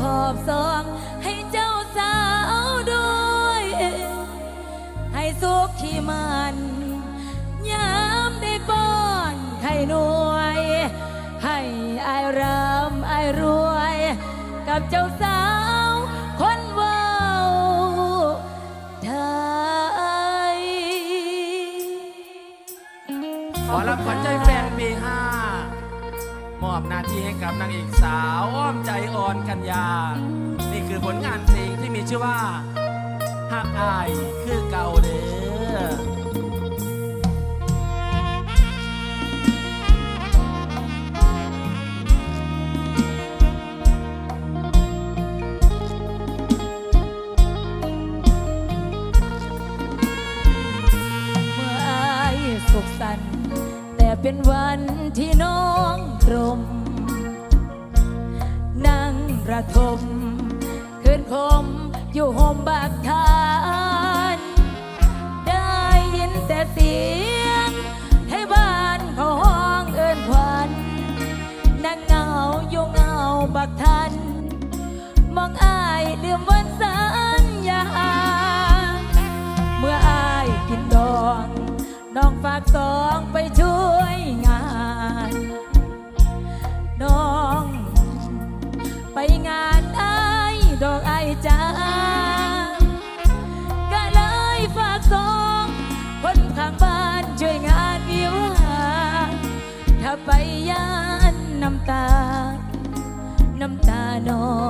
ขอบซองให้เจ้าสาวด้วย ให้สุขที่มันยามได้ป้อนไข่หน่วย ให้อายรำอายรวย กับเจ้าสาวคนเว้าไทยขอรับขวัญใจแฟนปีห้า มอบหน้าที่ให้กับนางเอกสาวอ้อมใจอ่อนกัญญา นี่คือผลงานเพลงที่มีชื่อว่าหักอายคือเก่าเด้อเมื่ออายสุขสันต์แต่เป็นวันที่น้อง นั่งระทมคืนคมอยู่ห่มบากทาน ได้ยินแต่เสียง ให้บ้านเขาห้องเอินควันนั่งเหงาอยู่เหงาบักทัน มองอายลืมวันสัญญา เมื่ออายกินดอง น้องฝากสองไปช่วยำตาน้อง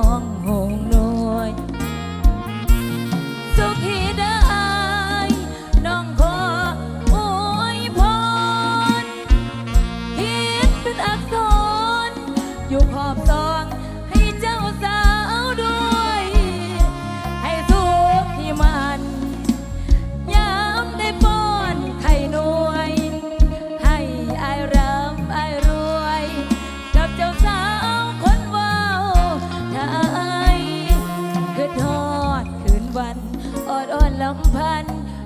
หง ดอ่อนลำพัน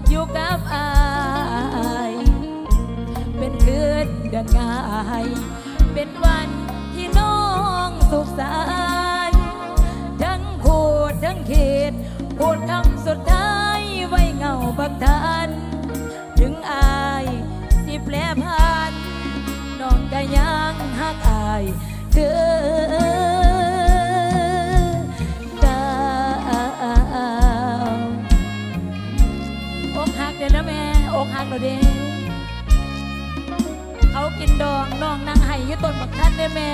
อยู่กับอาย เป็นคืนเดือนง่าย เป็นวันที่น้องสุขสันต์ทั้งพูดทั้งคิดพูดคำสุดท้ายไว้เงาบักทัน ถึงอายสิแปลพันน้องก็ยังหักอายคือ น้องนั่งไห้ยู่ต้นบักทันเด้แม่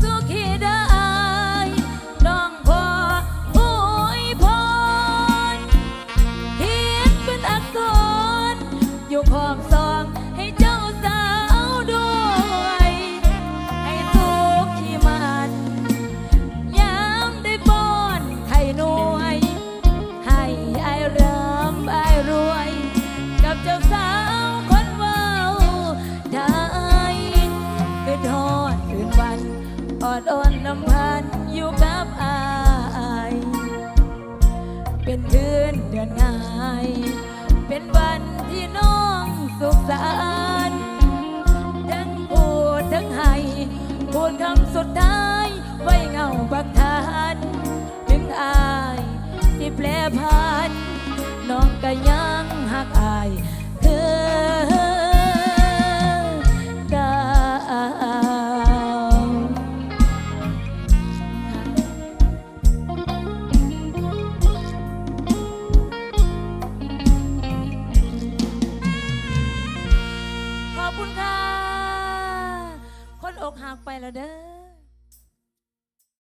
สุขีได้น้องขออวยพรเขียนเป็นอัก เป็นวันที่น้องสุขสันต์ทั้งพูดทั้งให้พูดคำสุดท้ายไว้เงาบักทานถึงอายที่แปลพันน้องก็ยังหักอายคือ หักไปแล้วเด้อ